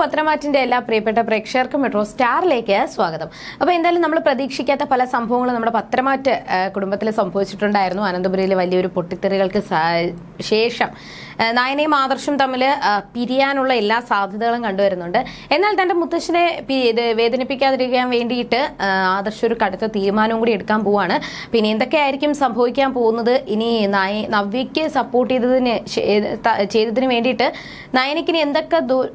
പത്രമാറ്റിന്റെ എല്ലാ പ്രിയപ്പെട്ട പ്രേക്ഷകർക്കും മെട്രോ സ്റ്റാറിലേക്ക് സ്വാഗതം. അപ്പോൾ എന്തായാലും നമ്മൾ പ്രതീക്ഷിക്കാത്ത പല സംഭവങ്ങളും നമ്മുടെ പത്രമാറ്റ് കുടുംബത്തിൽ സംഭവിച്ചിട്ടുണ്ടായിരുന്നു. അനന്തപുരയിലെ വലിയൊരു പൊട്ടിത്തെറികൾക്ക് ശേഷം നായനയും ആദർശം തമ്മിൽ പിരിയാനുള്ള എല്ലാ സാധ്യതകളും കണ്ടുവരുന്നുണ്ട്. എന്നാൽ തന്റെ മുത്തശ്ശനെ ഇത് വേദനിപ്പിക്കാതിരിക്കാൻ വേണ്ടിയിട്ട് ആദർശ് ഒരു കടുത്ത തീരുമാനവും കൂടി എടുക്കാൻ പോവാണ്. പിന്നെ എന്തൊക്കെയായിരിക്കും സംഭവിക്കാൻ പോകുന്നത്? ഇനി നയ നവ്യയ്ക്ക് സപ്പോർട്ട് ചെയ്തതിന് ചെയ്തതിന് വേണ്ടിയിട്ട് നയനയ്ക്കിനി എന്തൊക്കെ ദു-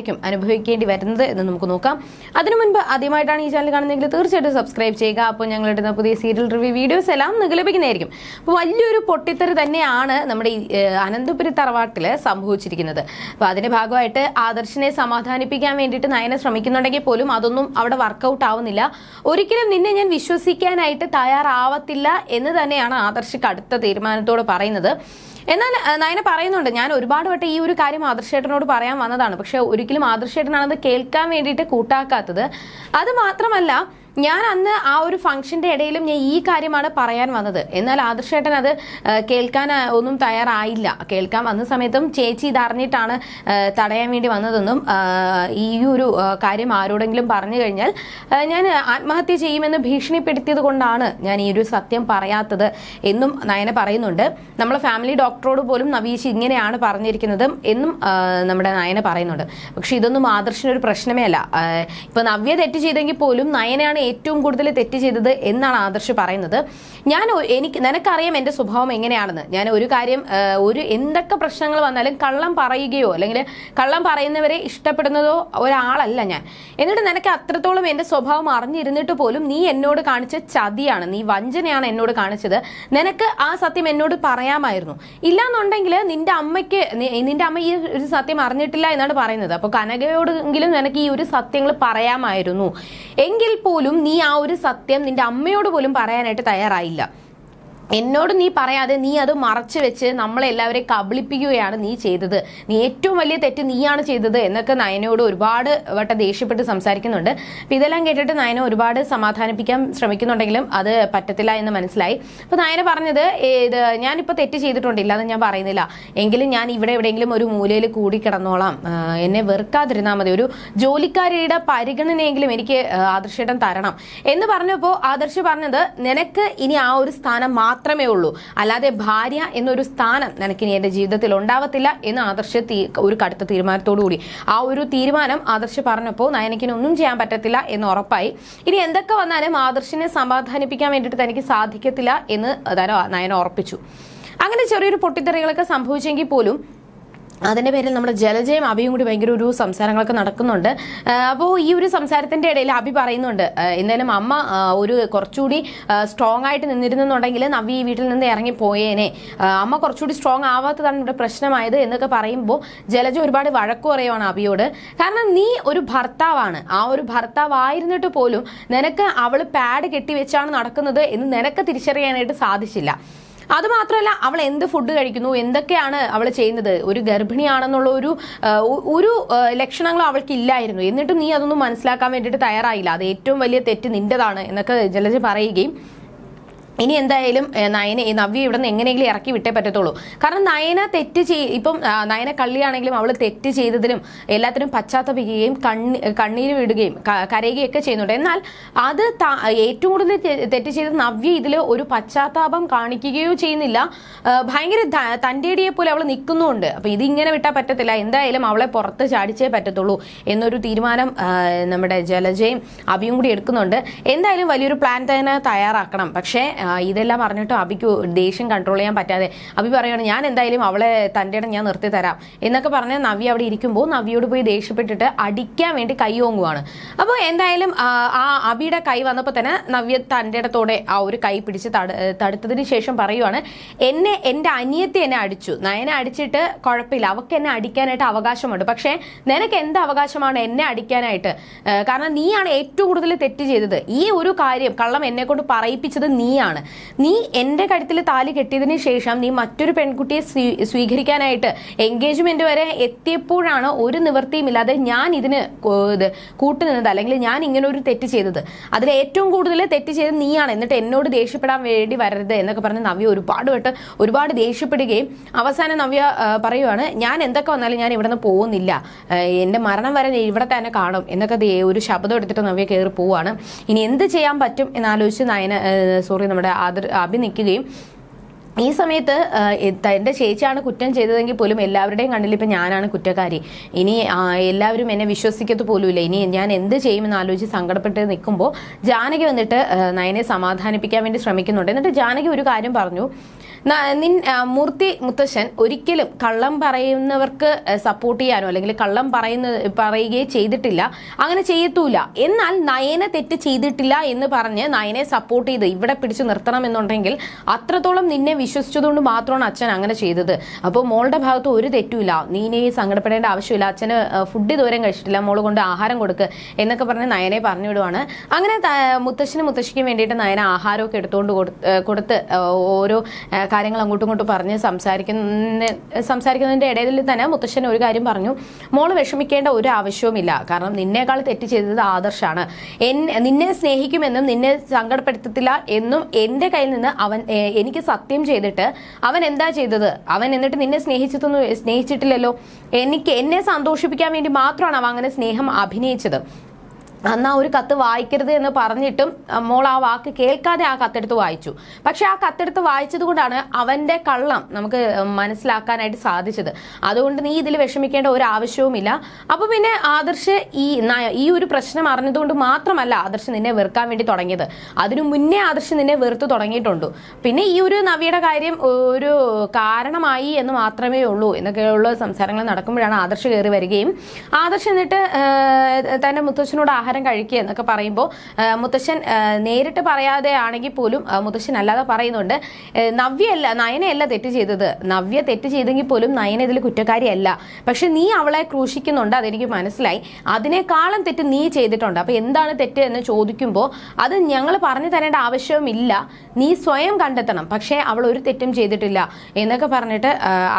ദുരന്തങ്ങളായിരിക്കും അനുഭവിക്കേണ്ടി വരുന്നത് എന്ന് നമുക്ക് നോക്കാം. അതിനു മുൻപ് ആദ്യമായിട്ടാണ് ഈ ചാനൽ കാണുന്നതെങ്കിൽ തീർച്ചയായിട്ടും സബ്സ്ക്രൈബ് ചെയ്യുക. അപ്പോൾ ഞങ്ങൾ ഇടുന്ന പുതിയ സീരിയൽ റിവ്യൂ വീഡിയോസ് എല്ലാം നിങ്ങൾ ലഭിക്കുന്നതായിരിക്കും. അപ്പോൾ വലിയൊരു പൊട്ടിത്തെറി തന്നെയാണ് നമ്മുടെ ഈ അനന്തപുരി തറവാട്ടിൽ സംഭവിച്ചിരിക്കുന്നത്. അപ്പോൾ അതിന്റെ ഭാഗമായിട്ട് ആദർശിനെ സമാധാനിപ്പിക്കാൻ വേണ്ടിയിട്ട് നയന ശ്രമിക്കുന്നുണ്ടെങ്കിൽ പോലും അതൊന്നും അവിടെ വർക്കൗട്ട് ആവുന്നില്ല. ഒരിക്കലും നിന്നെ ഞാൻ വിശ്വസിക്കാനായിട്ട് തയ്യാറാവത്തില്ല എന്ന് തന്നെയാണ് ആദർശ് കടുത്ത തീരുമാനത്തോട് പറയുന്നത്. എന്നാൽ നയന പറയുന്നുണ്ട് ഞാൻ ഒരുപാട് വട്ടം ഈ ഒരു കാര്യം ആദർശേട്ടനോട് പറയാൻ വന്നതാണ്. പക്ഷെ ഒരിക്കലും ആദർശേട്ടനാണത് കേൾക്കാൻ വേണ്ടിയിട്ട് കൂട്ടാക്കാത്തത്. അത് മാത്രമല്ല ഞാൻ അന്ന് ആ ഒരു ഫംഗ്ഷന്റെ ഇടയിലും ഞാൻ ഈ കാര്യമാണ് പറയാൻ വന്നത്. എന്നാൽ ആദർശേട്ടൻ അത് കേൾക്കാൻ ഒന്നും തയ്യാറായില്ല. കേൾക്കാൻ വന്ന സമയത്തും ചേച്ചി ഇതറിഞ്ഞിട്ടാണ് തടയാൻ വേണ്ടി വന്നതെന്നും ഈ ഒരു കാര്യം ആരോടെങ്കിലും പറഞ്ഞു കഴിഞ്ഞാൽ ഞാൻ ആത്മഹത്യ ചെയ്യുമെന്ന് ഭീഷണിപ്പെടുത്തിയത് കൊണ്ടാണ് ഞാൻ ഈ ഒരു സത്യം പറയാത്തത് എന്നും നയന പറയുന്നുണ്ട്. നമ്മളെ ഫാമിലി ഡോക്ടറോട് പോലും നവീഷ് ഇങ്ങനെയാണ് പറഞ്ഞിരിക്കുന്നത് എന്നും നമ്മുടെ നയന പറയുന്നുണ്ട്. പക്ഷെ ഇതൊന്നും ആദർശിനൊരു പ്രശ്നമേ അല്ല. ഇപ്പൊ നവ്യ തെറ്റ് ചെയ്തെങ്കിൽ പോലും നയനയാണ് ഏറ്റവും കൂടുതൽ തെറ്റ് ചെയ്തത് എന്നാണ് ആദർശ് പറയുന്നത്. ഞാൻ എനിക്ക് നിനക്കറിയാം എന്റെ സ്വഭാവം എങ്ങനെയാണെന്ന്. ഞാൻ ഒരു കാര്യം ഒരു എന്തൊക്കെ പ്രശ്നങ്ങൾ വന്നാലും കള്ളം പറയുകയോ അല്ലെങ്കിൽ കള്ളം പറയുന്നവരെ ഇഷ്ടപ്പെടുന്നതോ ഒരാളല്ല ഞാൻ. എന്നിട്ട് നിനക്ക് അത്രത്തോളം എന്റെ സ്വഭാവം അറിഞ്ഞിരുന്നിട്ട് പോലും നീ എന്നോട് കാണിച്ച ചതിയാണ് നീ വഞ്ചനയാണ് എന്നോട് കാണിച്ചത്. നിനക്ക് ആ സത്യം എന്നോട് പറയാമായിരുന്നു. ഇല്ലാന്നുണ്ടെങ്കിൽ നിന്റെ അമ്മയ്ക്ക് നിന്റെ അമ്മ ഈ ഒരു സത്യം അറിഞ്ഞിട്ടില്ല എന്നാണ് പറയുന്നത്. അപ്പോൾ കനകയോടെങ്കിലും നിനക്ക് ഈ ഒരു സത്യങ്ങൾ പറയാമായിരുന്നു. എങ്കിൽ പോലും നീ ആ ഒരു സത്യം നിന്റെ അമ്മയോട് പോലും പറയാനായിട്ട് തയ്യാറായില്ല. എന്നോട് നീ പറയാതെ നീ അത് മറച്ചു വെച്ച് നമ്മളെല്ലാവരെയും കബളിപ്പിക്കുകയാണ് നീ ചെയ്തത്. നീ ഏറ്റവും വലിയ തെറ്റ് നീയാണ് ചെയ്തത് എന്നൊക്കെ നയനോട് ഒരുപാട് വട്ടം ദേഷ്യപ്പെട്ട് സംസാരിക്കുന്നുണ്ട്. അപ്പം ഇതെല്ലാം കേട്ടിട്ട് നയന ഒരുപാട് സമാധാനിപ്പിക്കാൻ ശ്രമിക്കുന്നുണ്ടെങ്കിലും അത് പറ്റത്തില്ല എന്ന് മനസ്സിലായി. അപ്പോൾ നയന പറഞ്ഞത് ഇത് ഞാനിപ്പോൾ തെറ്റ് ചെയ്തിട്ടുണ്ട് എന്ന് ഞാൻ പറയുന്നില്ല. എങ്കിലും ഞാൻ ഇവിടെ എവിടെയെങ്കിലും ഒരു മൂലയിൽ കൂടി കിടന്നോളാം. എന്നെ വെറുക്കാതിരുന്നാൽ മതി. ഒരു ജോലിക്കാരിയുടെ പരിഗണനയെങ്കിലും എനിക്ക് ആദർശേട്ടൻ തരണം. എന്ന് പറഞ്ഞപ്പോൾ ആദർശ് പറഞ്ഞത് നിനക്ക് ഇനി ആ ഒരു സ്ഥാനം മാത്രമേ ഉള്ളൂ. അല്ലാതെ ഭാര്യ എന്നൊരു സ്ഥാനം നിനക്ക് ഇനി എന്റെ ജീവിതത്തിൽ ഉണ്ടാവത്തില്ല എന്ന് ആദർശ് ഒരു കടുത്ത തീരുമാനത്തോടു കൂടി. ആ ഒരു തീരുമാനം ആദർശ് പറഞ്ഞപ്പോൾ നയനക്കിന് ഒന്നും ചെയ്യാൻ പറ്റത്തില്ല എന്ന് ഉറപ്പായി. ഇനി എന്തൊക്കെ വന്നാലും ആദർശിനെ സമാധാനിപ്പിക്കാൻ വേണ്ടിയിട്ട് തനിക്ക് സാധിക്കത്തില്ല എന്ന് നയന ഉറപ്പിച്ചു. അങ്ങനെ ചെറിയൊരു പൊട്ടിത്തെറികളൊക്കെ സംഭവിച്ചെങ്കിൽ പോലും അതിന്റെ പേരിൽ നമ്മൾ ജലജയും അഭിയും കൂടി ഭയങ്കര ഒരു സംസാരങ്ങളൊക്കെ നടക്കുന്നുണ്ട്. അപ്പോൾ ഈ ഒരു സംസാരത്തിന്റെ ഇടയിൽ അഭി പറയുന്നുണ്ട് എന്തായാലും അമ്മ ഒരു കുറച്ചുകൂടി സ്ട്രോങ് ആയിട്ട് നിന്നിരുന്നുണ്ടെങ്കിൽ നവി ഈ വീട്ടിൽ നിന്ന് ഇറങ്ങി പോയേനെ. അമ്മ കുറച്ചുകൂടി സ്ട്രോങ് ആവാത്തതാണ് ഇവിടെ പ്രശ്നമായത് എന്നൊക്കെ പറയുമ്പോൾ ജലജ ഒരുപാട് വഴക്കു പറയുവാണ് അഭിയോട് കാരണം നീ ഒരു ഭർത്താവാണ്. ആ ഒരു ഭർത്താവായിരുന്നിട്ട് പോലും നിനക്ക് അവൾ പാഡ് കെട്ടിവെച്ചാണ് നടക്കുന്നത് എന്ന് നിനക്ക് തിരിച്ചറിയാനായിട്ട് സാധിച്ചില്ല. അത് മാത്രമല്ല അവൾ എന്ത് ഫുഡ് കഴിക്കുന്നു എന്തൊക്കെയാണ് അവൾ ചെയ്യുന്നത്? ഒരു ഗർഭിണിയാണെന്നുള്ള ഒരു ഒരു ലക്ഷണങ്ങളും അവൾക്ക് ഇല്ലായിരുന്നു. എന്നിട്ടും നീ അതൊന്നും മനസ്സിലാക്കാൻ വേണ്ടിയിട്ട് തയ്യാറായില്ല. അത് ഏറ്റവും വലിയ തെറ്റ് നിന്റേതാണ് എന്നൊക്കെ ജലജ പറയുകയും ഇനി എന്തായാലും നയന നവ്യ ഇവിടെ നിന്ന് എങ്ങനെയെങ്കിലും ഇറക്കി വിട്ടേ പറ്റത്തുള്ളൂ. കാരണം നയന തെറ്റ് ചെയ് ഇപ്പം നയന കള്ളിയാണെങ്കിലും അവൾ തെറ്റ് ചെയ്തതിനും എല്ലാത്തിനും പശ്ചാത്തപിക്കുകയും കണ്ണി കണ്ണീര് വിടുകയും കരയുകയൊക്കെ കരയുകയും ചെയ്യുന്നുണ്ട്. എന്നാൽ അത് ഏറ്റവും കൂടുതൽ തെറ്റ് ചെയ്ത് നവ്യ ഇതിൽ ഒരു പശ്ചാത്താപം കാണിക്കുകയോ ചെയ്യുന്നില്ല. ഭയങ്കര തന്റെടിയെ പോലെ അവൾ നിൽക്കുന്നുമുണ്ട്. അപ്പോൾ ഇതിങ്ങനെ വിട്ടാൽ പറ്റത്തില്ല. എന്തായാലും അവളെ പുറത്ത് ചാടിച്ചേ പറ്റത്തുള്ളൂ എന്നൊരു തീരുമാനം നമ്മുടെ ജലജയും അവിയും കൂടി എടുക്കുന്നുണ്ട്. എന്തായാലും വലിയൊരു പ്ലാൻ തന്നെ തയ്യാറാക്കണം. പക്ഷേ ഇതെല്ലാം പറഞ്ഞിട്ട് അഭിക്ക് ദേഷ്യം കൺട്രോൾ ചെയ്യാൻ പറ്റാതെ അഭി പറയുകയാണ് ഞാൻ എന്തായാലും അവളെ തന്റെ ഇടം ഞാൻ നിർത്തി തരാം. എന്നൊക്കെ പറഞ്ഞ് നവ്യ അവിടെ ഇരിക്കുമ്പോൾ നവ്യോട് പോയി ദേഷ്യപ്പെട്ടിട്ട് അടിക്കാൻ വേണ്ടി കൈ ഓങ്ങുവാണ്. അപ്പോൾ എന്തായാലും ആ, അബിയുടെ കൈ വന്നപ്പോൾ തന്നെ നവ്യ തന്റെ ഇടത്തോടെ ആ ഒരു കൈ പിടിച്ച് തട തടുത്തതിന് ശേഷം പറയുവാണ് എന്നെ എന്റെ അനിയത്തെ എന്നെ അടിച്ചു. നയനെ അടിച്ചിട്ട് കുഴപ്പമില്ല അവൾക്ക് എന്നെ അടിക്കാനായിട്ട് അവകാശമുണ്ട്. പക്ഷേ നിനക്ക് എന്ത് അവകാശമാണ് എന്നെ അടിക്കാനായിട്ട്? കാരണം നീയാണ് ഏറ്റവും കൂടുതൽ തെറ്റ് ചെയ്തത്. ഈ ഒരു കാര്യം കള്ളം എന്നെ കൊണ്ട് പറയിപ്പിച്ചത് നീയാണ്. നീയാണ് നീ എന്റെ കഴുത്തിൽ താലി കെട്ടിയതിന് ശേഷം നീ മറ്റൊരു പെൺകുട്ടിയെ സ്വീകരിക്കാനായിട്ട് എൻഗേജ്മെന്റ് വരെ എത്തിയപ്പോഴാണ് ഒരു നിവൃത്തിയും ഇല്ലാതെ ഞാൻ ഇതിന് കൂട്ടുനിന്നത് അല്ലെങ്കിൽ ഞാൻ ഇങ്ങനെ ഒരു തെറ്റ് ചെയ്തത്. അതിൽ ഏറ്റവും കൂടുതൽ തെറ്റ് ചെയ്തത് നീയാണ്. എന്നിട്ട് എന്നോട് ദേഷ്യപ്പെടാൻ വേണ്ടി വരരുത് എന്നൊക്കെ പറഞ്ഞ് നവ്യ ഒരുപാട് വട്ട് ഒരുപാട് ദേഷ്യപ്പെടുകയും അവസാനം നവ്യ പറയുവാണ് ഞാൻ എന്തൊക്കെ വന്നാലും ഞാൻ ഇവിടെ നിന്ന് പോകുന്നില്ല എന്റെ മരണം വരെ ഇവിടെ തന്നെ കാണും. എന്നൊക്കെ ഒരു ശബ്ദം എടുത്തിട്ട് നവ്യ കയറി പോവാണ്. ഇനി എന്ത് ചെയ്യാൻ പറ്റും എന്നാലോചിച്ച് നയന സോറി നമ്മുടെ ആദർ അഭി നിൽക്കുകയും ഈ സമയത്ത് എന്റെ ചേച്ചിയാണ് കുറ്റം ചെയ്തതെങ്കിൽ പോലും എല്ലാവരുടെയും കണ്ണിൽ ഇപ്പം ഞാനാണ് കുറ്റക്കാരി. ഇനി എല്ലാവരും എന്നെ വിശ്വസിക്കത്ത് പോലുമില്ല. ഇനി ഞാൻ എന്ത് ചെയ്യുമെന്ന് ആലോചിച്ച് സങ്കടപ്പെട്ട് നിൽക്കുമ്പോൾ ജാനകി വന്നിട്ട് നയനെ സമാധാനിപ്പിക്കാൻ വേണ്ടി ശ്രമിക്കുന്നുണ്ട്. എന്നിട്ട് ജാനകി ഒരു കാര്യം പറഞ്ഞു. മൂർത്തി മുത്തശ്ശൻ ഒരിക്കലും കള്ളം പറയുന്നവർക്ക് സപ്പോർട്ട് ചെയ്യാനോ അല്ലെങ്കിൽ കള്ളം പറയുന്ന പറയുകയോ ചെയ്തിട്ടില്ല. അങ്ങനെ ചെയ്യത്തൂല. എന്നാൽ നയനെ തെറ്റ് ചെയ്തിട്ടില്ല എന്ന് പറഞ്ഞ് നയനെ സപ്പോർട്ട് ചെയ്ത് ഇവിടെ പിടിച്ചു നിർത്തണം എന്നുണ്ടെങ്കിൽ അത്രത്തോളം നിന്നെ വിശ്വസിച്ചതുകൊണ്ട് മാത്രമാണ് അച്ഛൻ അങ്ങനെ ചെയ്തത്. അപ്പോൾ മോളുടെ ഭാഗത്ത് ഒരു തെറ്റുമില്ല. നീനെ സങ്കടപ്പെടേണ്ട ആവശ്യമില്ല. അച്ഛന് ഫുഡ് ദൂരം കഴിച്ചിട്ടില്ല. മോൾ കൊണ്ട് ആഹാരം കൊടുക്ക് എന്നൊക്കെ പറഞ്ഞ് നയനെ പറഞ്ഞു വിടുവാണ് അങ്ങനെ മുത്തശ്ശനും മുത്തശ്ശിക്കും വേണ്ടിയിട്ട് നയന ആഹാരമൊക്കെ എടുത്തുകൊണ്ട് കൊടു- കൊടുത്ത് ഓരോ കാര്യങ്ങൾ അങ്ങോട്ടും ഇങ്ങോട്ടും പറഞ്ഞ് സംസാരിക്കുന്ന സംസാരിക്കുന്നതിന്റെ ഇടയിൽ തന്നെ മുത്തശ്ശൻ ഒരു കാര്യം പറഞ്ഞു. മോൾ വിഷമിക്കേണ്ട ഒരു ആവശ്യവുമില്ല. കാരണം നിന്നേക്കാൾ തെറ്റ് ചെയ്തത് ആദർശാണ്. നിന്നെ സ്നേഹിക്കുമെന്നും നിന്നെ സങ്കടപ്പെടുത്തത്തില്ല എന്നും എന്റെ കയ്യിൽ നിന്ന് അവൻ എനിക്ക് സത്യം ചെയ്തിട്ട് അവൻ എന്താ ചെയ്തത്? അവൻ എന്നിട്ട് നിന്നെ സ്നേഹിച്ചിട്ടൊന്നും സ്നേഹിച്ചിട്ടില്ലല്ലോ. എനിക്ക് എന്നെ സന്തോഷിപ്പിക്കാൻ വേണ്ടി മാത്രമാണ് അവൻ അങ്ങനെ സ്നേഹം അഭിനയിച്ചത്. അന്ന് ആ ഒരു കത്ത് വായിക്കരുത് എന്ന് പറഞ്ഞിട്ടും മോൾ ആ വാക്ക് കേൾക്കാതെ ആ കത്തെടുത്ത് വായിച്ചു. പക്ഷെ ആ കത്തെടുത്ത് വായിച്ചത് കൊണ്ടാണ് അവന്റെ കള്ളം നമുക്ക് മനസ്സിലാക്കാനായിട്ട് സാധിച്ചത്. അതുകൊണ്ട് നീ ഇതിൽ വിഷമിക്കേണ്ട ഒരു ആവശ്യവുമില്ല. അപ്പൊ പിന്നെ ആദർശ് ഈ ഈ ഒരു പ്രശ്നം അറിഞ്ഞതുകൊണ്ട് മാത്രമല്ല ആദർശ് നിന്നെ വെറുക്കാൻ വേണ്ടി തുടങ്ങിയത്. അതിനു മുന്നേ ആദർശ് നിന്നെ വെറുത്ത് തുടങ്ങിയിട്ടുണ്ട്. പിന്നെ ഈ ഒരു നവിയുടെ കാര്യം ഒരു കാരണമായി എന്ന് മാത്രമേ ഉള്ളൂ എന്നൊക്കെയുള്ള സംസാരങ്ങൾ നടക്കുമ്പോഴാണ് ആദർശ് കയറി വരികയും ആദർശ് എന്നിട്ട് തന്റെ മുത്തശ്ശനോട് ആഹാരം കഴിക്കുക എന്നൊക്കെ പറയുമ്പോൾ മുത്തശ്ശൻ നേരിട്ട് പറയാതെ ആണെങ്കിൽ പോലും മുത്തശ്ശൻ അല്ലാതെ പറയുന്നുണ്ട് നവ്യല്ല നയനയല്ല തെറ്റ് ചെയ്തത്. നവ്യ തെറ്റ് ചെയ്തെങ്കിൽ പോലും നയന ഇതിൽ കുറ്റക്കാരിയല്ല. പക്ഷെ നീ അവളെ ക്രൂശിക്കുന്നുണ്ട് അതെനിക്ക് മനസ്സിലായി. അതിനേക്കാളും തെറ്റ് നീ ചെയ്തിട്ടുണ്ട്. അപ്പൊ എന്താണ് തെറ്റ് എന്ന് ചോദിക്കുമ്പോൾ അത് ഞങ്ങൾ പറഞ്ഞു തരേണ്ട ആവശ്യവുമില്ല നീ സ്വയം കണ്ടെത്തണം. പക്ഷേ അവൾ ഒരു തെറ്റും ചെയ്തിട്ടില്ല. എന്നൊക്കെ പറഞ്ഞിട്ട്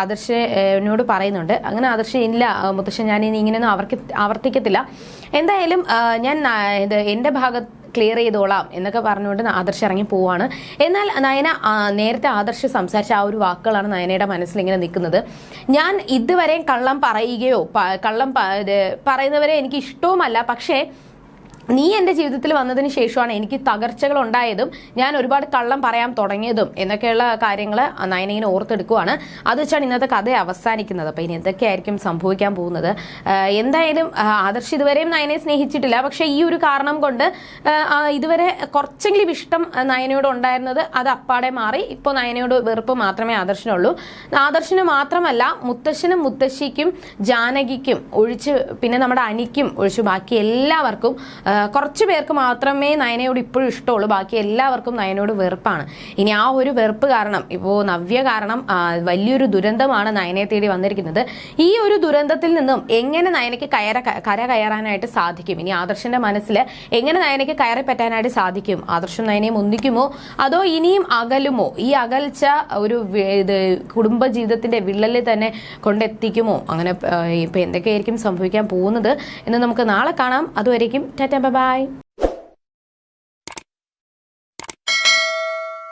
ആദർശനോട് പറയുന്നുണ്ട്. അങ്ങനെ ആദർശ് ഇല്ല മുത്തശ്ശൻ ഞാൻ ഇനി ഇങ്ങനെയൊന്നും അവർക്ക് ആവർത്തിക്കത്തില്ല. എന്തായാലും ഞാൻ ഇത് എന്റെ ഭാഗത്ത് ക്ലിയർ ചെയ്തോളാം എന്നൊക്കെ പറഞ്ഞുകൊണ്ട് ആദർശ് ഇറങ്ങി പോവാണ്. എന്നാൽ നയന നേരത്തെ ആദർശ് സംസാരിച്ച ആ ഒരു വാക്കുകളാണ് നയനയുടെ മനസ്സിൽ ഇങ്ങനെ നിൽക്കുന്നത്. ഞാൻ ഇതുവരെയും കള്ളം പറയുകയോ കള്ളം പറയുന്നവരെ എനിക്ക് ഇഷ്ടവുമല്ല. പക്ഷേ നീ എന്റെ ജീവിതത്തിൽ വന്നതിന് ശേഷമാണ് എനിക്ക് തകർച്ചകൾ ഉണ്ടായതും ഞാൻ ഒരുപാട് കള്ളം പറയാൻ തുടങ്ങിയതും എന്നൊക്കെയുള്ള കാര്യങ്ങൾ നയനയിനെ ഓർത്തെടുക്കുവാണ്. അത് വെച്ചാണ് ഇന്നത്തെ കഥ അവസാനിക്കുന്നത്. അപ്പോൾ ഇനി എന്തൊക്കെയായിരിക്കും സംഭവിക്കാൻ പോകുന്നത്? എന്തായാലും ആദർശ് ഇതുവരെയും നയനെ സ്നേഹിച്ചിട്ടില്ല. പക്ഷേ ഈ ഒരു കാരണം കൊണ്ട് ഇതുവരെ കുറച്ചെങ്കിലും ഇഷ്ടം നയനയോട് ഉണ്ടായിരുന്നത് അത് അപ്പാടെ മാറി. ഇപ്പോൾ നയനയോട് വെറുപ്പ് മാത്രമേ ആദർശിനുള്ളൂ. ആദർശിന് മാത്രമല്ല മുത്തശ്ശനും മുത്തശ്ശിക്കും ജാനകിക്കും ഒഴിച്ച് പിന്നെ നമ്മുടെ അനിക്കും ഒഴിച്ച് ബാക്കി എല്ലാവർക്കും കുറച്ച് പേർക്ക് മാത്രമേ നയനയോട് ഇപ്പോഴും ഇഷ്ടമുള്ളൂ. ബാക്കി എല്ലാവർക്കും നയനയോട് വെറുപ്പാണ്. ഇനി ആ ഒരു വെറുപ്പ് കാരണം ഇപ്പോൾ നവ്യ കാരണം വലിയൊരു ദുരന്തമാണ് നയനയെ തേടി വന്നിരിക്കുന്നത്. ഈ ഒരു ദുരന്തത്തിൽ നിന്നും എങ്ങനെ നയനയ്ക്ക് കയറ കര കയറാനായിട്ട് സാധിക്കും? ഇനി ആദർശന്റെ മനസ്സിൽ എങ്ങനെ നയനയ്ക്ക് കയറി പറ്റാനായിട്ട് സാധിക്കും? ആദർശം നയനയെ മുന്തിക്കുമോ അതോ ഇനിയും അകലുമോ? ഈ അകൽച്ച ഒരു ഇത് കുടുംബ ജീവിതത്തിന്റെ വിള്ളലിൽ തന്നെ കൊണ്ടെത്തിക്കുമോ? അങ്ങനെ ഇപ്പൊ എന്തൊക്കെയായിരിക്കും സംഭവിക്കാൻ പോകുന്നത് എന്ന് നമുക്ക് നാളെ കാണാം. അതുവരേക്കും ടാറ്റ Bye bye.